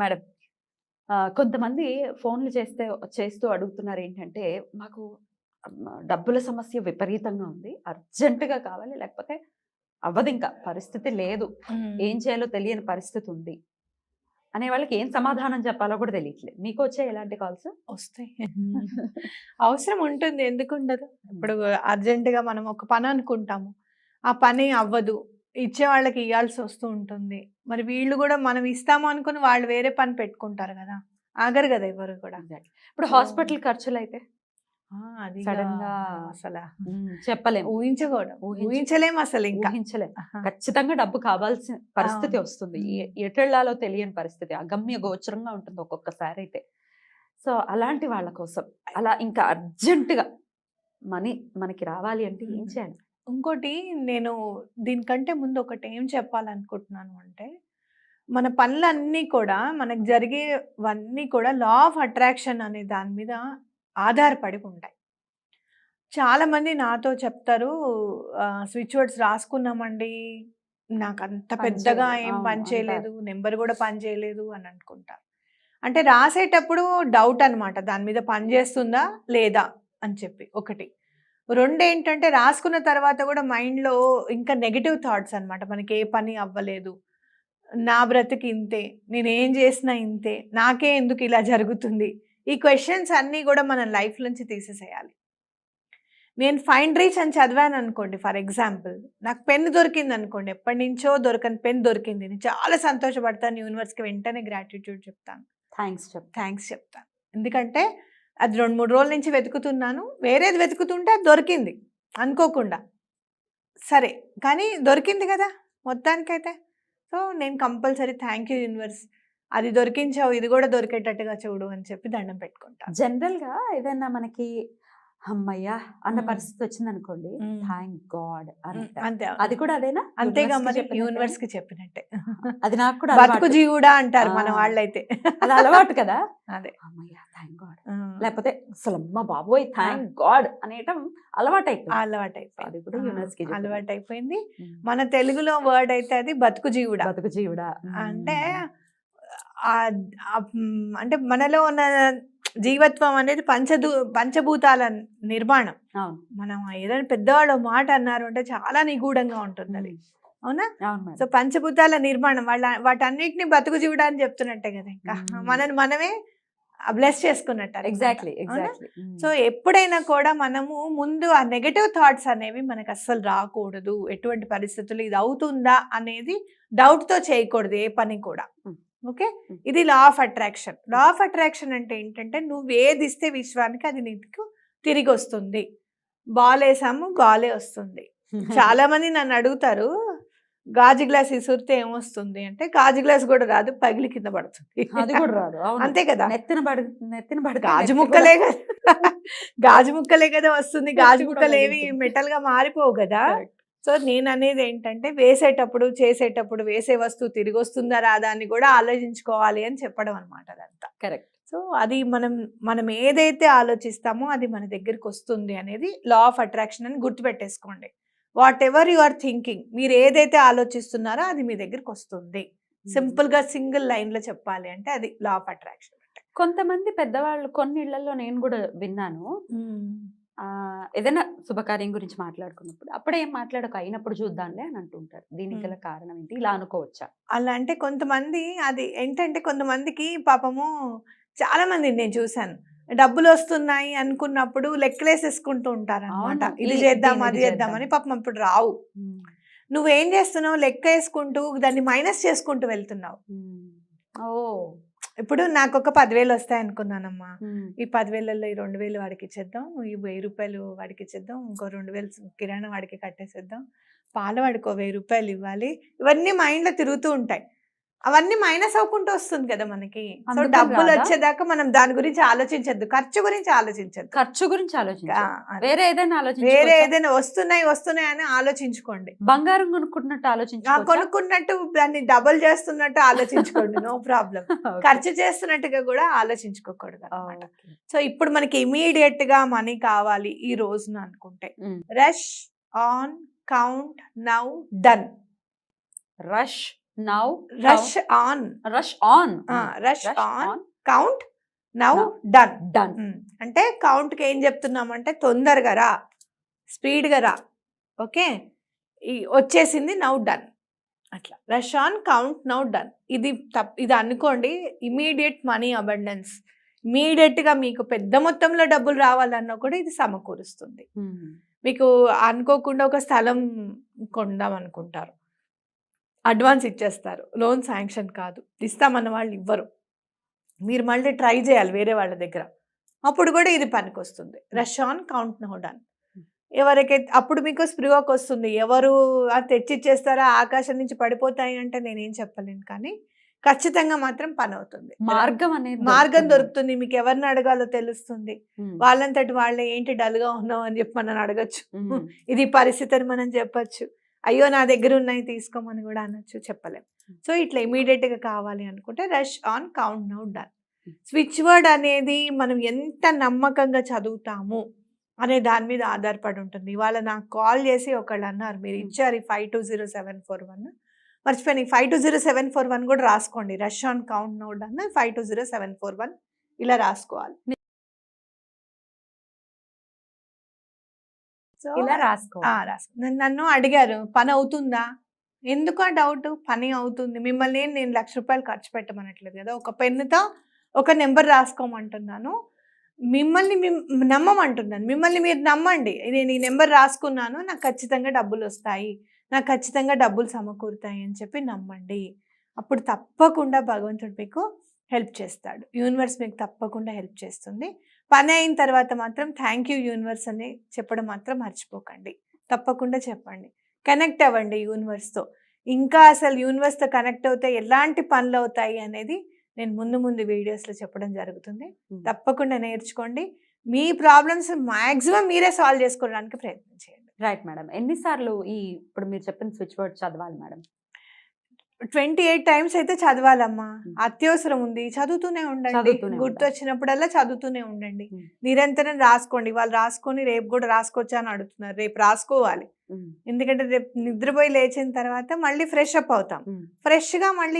Madam కొంతమంది ఫోన్లు చేస్తే చేస్తూ అడుగుతున్నారు ఏంటంటే మాకు డబ్బుల సమస్య విపరీతంగా ఉంది. అర్జెంటుగా కావాలి. లేకపోతే అవ్వదు ఇంకా. పరిస్థితి లేదు. ఏం చేయాలో తెలియని పరిస్థితి ఉంది. అనే వాళ్ళకి ఏం సమాధానం చెప్పాలో కూడా తెలియట్లేదు. మీకు వచ్చే ఎలాంటి కాల్స్? వస్తాయి. అవసరం ఉంటుంది. ఎందుకు ఉండదు? ఇప్పుడు అర్జెంటుగా మనం ఒక పని అనుకుంటాము. ఆ పని అవ్వదు. ఇచ్చే వాళ్ళకి ఇవ్వాల్సి వస్తూ ఉంటుంది. మరి వీళ్ళు కూడా మనం ఇస్తాము అనుకుని వాళ్ళు వేరే పని పెట్టుకుంటారు కదా! ఆగరు కదా ఎవరు కూడా. ఇప్పుడు హాస్పిటల్ ఖర్చులు అయితే అది గా అసలు చెప్పలేము ఊహించకూడదు ఊహించ- ఊహించలేము అసలు ఇంకా. ఆహా. ఖచ్చితంగా డబ్బు కావాల్సిన పరిస్థితి. వస్తుంది. ఎటెళ్ళాలో తెలియని పరిస్థితి. అగమ్య గోచరంగా ఉంటుంది ఒక్కొక్కసారి అయితే. సో అలాంటి వాళ్ళ కోసం. అలా ఇంకా అర్జెంటుగా మనీ మనకి రావాలి అంటే ఏం. చేయాలి? ఇంకోటి నేను దీనికంటే ముందు ఒకటి ఏం చెప్పాలనుకుంటున్నాను అంటే మన పనులన్నీ కూడా మనకు జరిగేవన్నీ కూడా లా ఆఫ్ అట్రాక్షన్ అనే దాని మీద ఆధారపడి ఉంటాయి చాలామంది నాతో చెప్తారు స్విచ్ వర్డ్స్ రాసుకున్నామండి నాకు అంత పెద్దగా. ఏం పని. చేయలేదు నెంబర్ కూడా పని చేయలేదు అని అనుకుంటారు అంటే రాసేటప్పుడు డౌట్ అన్నమాట దాని మీద పని చేస్తుందా లేదా అని చెప్పి ఒకటి రెండు ఏంటంటే రాసుకున్న తర్వాత కూడా మైండ్లో ఇంకా నెగిటివ్ థాట్స్ అన్నమాట. మనకి ఏ పని అవ్వలేదు. నా బ్రతికి ఇంతే. నేను ఏం చేసినా ఇంతే. నాకే ఎందుకు ఇలా జరుగుతుంది? ఈ క్వశ్చన్స్ అన్నీ కూడా మన లైఫ్ నుంచి తీసేసేయాలి. నేను ఫైన్ రీచ్ అని చదివాను అనుకోండి ఫర్ ఎగ్జాంపుల్. నాకు పెన్ దొరికింది అనుకోండి ఎప్పటి నుంచో దొరకని పెన్ దొరికింది. నేను చాలా సంతోషపడతాను యూనివర్స్కి వెంటనే గ్రాటిట్యూడ్ చెప్తాను. థ్యాంక్స్ చెప్ థ్యాంక్స్ చెప్తాను. ఎందుకంటే అది రెండు మూడు రోజుల నుంచి వెతుకుతున్నాను. వేరేది వెతుకుతుంటే అది దొరికింది. అనుకోకుండా. సరే కానీ దొరికింది కదా మొత్తానికైతే. సో నేను కంపల్సరీ థ్యాంక్ యూ యూనివర్స్. అది దొరికించావు ఇది కూడా దొరికేటట్టుగా చూడు అని చెప్పి దండం పెట్టుకుంటాను జనరల్గా ఏదైనా మనకి అమ్మయ్యా అన్న. పరిస్థితి వచ్చింది అనుకోండి. Thank God. అంతే అది కూడా అదేనా? అంతేగా మరి? యూనివర్స్కి చెప్పినట్టే. అది నాకు కూడా బతుకు. జీవుడా అంటారు మన. వాళ్ళైతే. అది అలవాటు కదా? అదే. అమ్మయ్యా థ్యాంక్ గాడ్. లేకపోతే అసలు అమ్మ బాబోయ్ థ్యాంక్ గాడ్ అనేయటం అలవాటు అయిపోయింది అలవాటు అయిపోయింది అది కూడా యూనివర్స్కి. అలవాటు అయిపోయింది. మన తెలుగులో వర్డ్ అయితే అది బతుకు జీవుడా. బతుకు జీవుడా. అంటే అంటే మనలో ఉన్న జీవత్వం అనేది పంచదూ పంచభూతాల నిర్మాణం మనం ఏదైనా పెద్దవాళ్ళు మాట అన్నారు అంటే చాలా నిగూఢంగా ఉంటుంది అది అవునా. సో పంచభూతాల నిర్మాణం వాళ్ళ వాటన్నిటిని బతుకు అని చెప్తున్నట్టే కదా ఇంకా. మనని మనమే బ్లెస్ చేసుకున్నట్టు. ఎగ్జాక్ట్లీ? ఎగ్జాక్ట్లీ సో ఎప్పుడైనా కూడా మనము ముందు ఆ నెగటివ్ థాట్స్ అనేవి మనకు అస్సలు రాకూడదు ఎటువంటి పరిస్థితులు ఇది అవుతుందా అనేది doubt తో చేయకూడదు ఏ పని కూడా. ఓకే. ఇది law of attraction law of attraction అంటే ఏంటంటే నువ్వు ఏది ఇస్తే విశ్వానికి అది నీకు తిరిగి వస్తుంది. బాల్ వేసాము గాలే వస్తుంది. చాలా మంది నన్ను అడుగుతారు గాజు గ్లాస్ ఇసురితే ఏమొస్తుంది అంటే గాజు గ్లాస్ కూడా రాదు పగిలి కింద పడుతుంది. అది కూడా రాదు. అంతే కదా? నెత్తిన పడు నెత్తిన పడు గాజు ముక్కలే కదా. గాజు ముక్కలే కదా వస్తుంది గాజు ముక్కలు ఏవి. మెటల్గా మారిపోవు కదా. సో నేను అనేది ఏంటంటే వేసేటప్పుడు చేసేటప్పుడు వేసే వస్తువు తిరిగి వస్తుందా రాదా అని కూడా ఆలోచించుకోవాలి అని చెప్పడం అనమాట అదంతా. కరెక్ట్. సో అది మనం మనం ఏదైతే ఆలోచిస్తామో అది మన దగ్గరికి వస్తుంది అనేది లా ఆఫ్ అట్రాక్షన్ అని గుర్తుపెట్టేసుకోండి. Whatever you are thinking మీరు ఏదైతే ఆలోచిస్తున్నారో అది మీ దగ్గరికి వస్తుంది సింపుల్గా సింగిల్ లైన్లో చెప్పాలి అంటే అది లా ఆఫ్ అట్రాక్షన్ అంటే కొంతమంది పెద్దవాళ్ళు కొన్ని ఇళ్ళలో నేను కూడా విన్నాను. ఏదైనా శుభకార్యం గురించి మాట్లాడుకున్నప్పుడు అప్పుడే ఏం మాట్లాడక అయినప్పుడు చూద్దాంలే అని అంటుంటారు. దీనికి గల కారణం ఏంటి? ఇలా అనుకోవచ్చా? అలా అంటే కొంతమంది అది ఏంటంటే కొంతమందికి పాపము చాలా మంది నేను చూశాను. డబ్బులు వస్తున్నాయి అనుకున్నప్పుడు లెక్కలేసేసుకుంటూ ఉంటారు అనమాట. ఇది చేద్దాం అది చేద్దామని చేద్దాం. పాపం అప్పుడు రావు. నువ్వేం చేస్తున్నావు? లెక్క వేసుకుంటూ దాన్ని మైనస్ చేసుకుంటూ వెళ్తున్నావు. ఓ ఇప్పుడు నాకు ఒక పదివేలు వస్తాయి అనుకున్నానమ్మా. ఈ పదివేలలో ఈ రెండు వేలు వాడికి ఇచ్చేద్దాం. ఈ వెయ్యి రూపాయలు వాడికి ఇచ్చేద్దాం. ఇంకో రెండు వేలు కిరాణా వాడికి కట్టేసేద్దాం. పాల వాడికి వెయ్యి రూపాయలు ఇవ్వాలి. ఇవన్నీ మైండ్లో తిరుగుతూ ఉంటాయి. అవన్నీ మైనస్ అవ్వకుంటూ వస్తుంది కదా మనకి. సో డబ్బులు? వచ్చేదాకా మనం దాని గురించి ఆలోచించద్దు. ఖర్చు గురించి ఆలోచించద్దు. ఖర్చు గురించి. వేరే ఏదైనా వేరే ఏదైనా వస్తున్నాయి వస్తున్నాయి అని ఆలోచించుకోండి. బంగారం కొనుక్కుంటున్నట్టు ఆ, ఆలోచించు కొనుక్కున్నట్టు దాన్ని డబుల్ చేస్తున్నట్టు ఆలోచించుకోండి. No problem. ఖర్చు చేస్తున్నట్టుగా కూడా ఆలోచించుకోకూడదు అనమాట సో ఇప్పుడు మనకి ఇమీడియట్గా మనీ కావాలి ఈ రోజున అనుకుంటే. Rush on count now done. Rush now rush on rush on rush on count now Now. Done done అంటే కౌంట్కి ఏం చెప్తున్నామంటే తొందరగా రా. స్పీడ్గా రా. ఓకే? వచ్చేసింది నౌ డన్ అట్లా. Rush on count now done ఇది తప్ ఇది అనుకోండి ఇమీడియట్ మనీ అబండెన్స్ ఇమీడియట్గా మీకు పెద్ద మొత్తంలో డబ్బులు రావాలన్నా కూడా ఇది సమకూరుస్తుంది. మీకు అనుకోకుండా ఒక స్థలం కొందాం అనుకుంటారు. అడ్వాన్స్ ఇచ్చేస్తారు. లోన్ శాంక్షన్ కాదు. ఇస్తామన్న వాళ్ళు ఇవ్వరు. మీరు మళ్ళీ ట్రై చేయాలి వేరే వాళ్ళ దగ్గర. అప్పుడు కూడా ఇది పనికొస్తుంది. Rush on count now done. ఎవరికైతే అప్పుడు మీకు స్పృహకు వస్తుంది. ఎవరు అది తెచ్చిచ్చేస్తారా ఆకాశం నుంచి పడిపోతాయి అంటే నేనేం చెప్పలేను కానీ ఖచ్చితంగా మాత్రం పని అవుతుంది మార్గం అనేది మార్గం దొరుకుతుంది. మీకు ఎవరిని అడగాలో తెలుస్తుంది. వాళ్ళంతటి వాళ్ళే ఏంటి డల్గా ఉన్నావు అని చెప్పి మనం అడగచ్చు. ఇది పరిస్థితి అని మనం చెప్పొచ్చు. అయ్యో నా దగ్గర ఉన్నాయి తీసుకోమని కూడా అనొచ్చు చెప్పలేం. సో ఇట్లా immediate గా కావాలి అనుకుంటే rush on count now done. Switch word అనేది మనం ఎంత నమ్మకంగా చదువుతాము అనే దాని మీద ఆధారపడి ఉంటుంది. ఇవాళ నాకు కాల్ చేసి ఒకళ్ళు అన్నారు మీరు ఇచ్చారు ఈ five two zero seven four one. మర్చిపోయిన five two zero seven four one కూడా రాసుకోండి. Rush on count now done five two zero seven four one ఇలా రాసుకోవాలి. ఇలా రాసుకో. రాసుకో. నన్ను- అడిగారు పని అవుతుందా? ఎందుకు ఆ డౌట్? పని అవుతుంది. మిమ్మల్ని నేను లక్ష రూపాయలు ఖర్చు పెట్టమనట్లేదు కదా. ఒక పెన్నుతో ఒక నెంబర్ రాసుకోమంటున్నాను. మిమ్మల్ని మిమ్- నమ్మమంటున్నాను. మిమ్మల్ని మీరు నమ్మండి. నేను ఈ నెంబర్ రాసుకున్నాను. నాకు ఖచ్చితంగా డబ్బులు వస్తాయి. నాకు ఖచ్చితంగా డబ్బులు సమకూరుతాయి అని చెప్పి నమ్మండి. అప్పుడు తప్పకుండా భగవంతుడు మీకు హెల్ప్ చేస్తాడు. యూనివర్స్ మీకు తప్పకుండా హెల్ప్ చేస్తుంది. పని అయిన తర్వాత మాత్రం థ్యాంక్ యూ యూనివర్స్ అని చెప్పడం మాత్రం మర్చిపోకండి. తప్పకుండా చెప్పండి. కనెక్ట్ అవ్వండి యూనివర్స్తో. ఇంకా అసలు యూనివర్స్తో కనెక్ట్ అవుతే ఎలాంటి పనులు అవుతాయి అనేది నేను ముందు ముందు వీడియోస్లో చెప్పడం జరుగుతుంది. తప్పకుండా నేర్చుకోండి. మీ ప్రాబ్లమ్స్ మాక్సిమం మీరే సాల్వ్ చేసుకోవడానికి ప్రయత్నం చేయండి. Right madam. ఎన్నిసార్లు ఈ ఇప్పుడు మీరు చెప్పిన స్విచ్ వర్డ్ చదవాలి మేడం. ట్వంటీ ఎయిట్ టైమ్స్ అయితే చదవాలమ్మా. అత్యవసరం ఉంది చదువుతూనే ఉండండి. గుర్తు వచ్చినప్పుడల్లా చదువుతూనే ఉండండి. నిరంతరం రాసుకోండి. వాళ్ళు రాసుకొని రేపు కూడా రాసుకోవచ్చా అని అడుగుతున్నారు. రేపు రాసుకోవాలి. ఎందుకంటే రేపు నిద్రపోయి లేచిన తర్వాత మళ్ళీ ఫ్రెష్ అప్ అవుతాం. ఫ్రెష్గా మళ్ళీ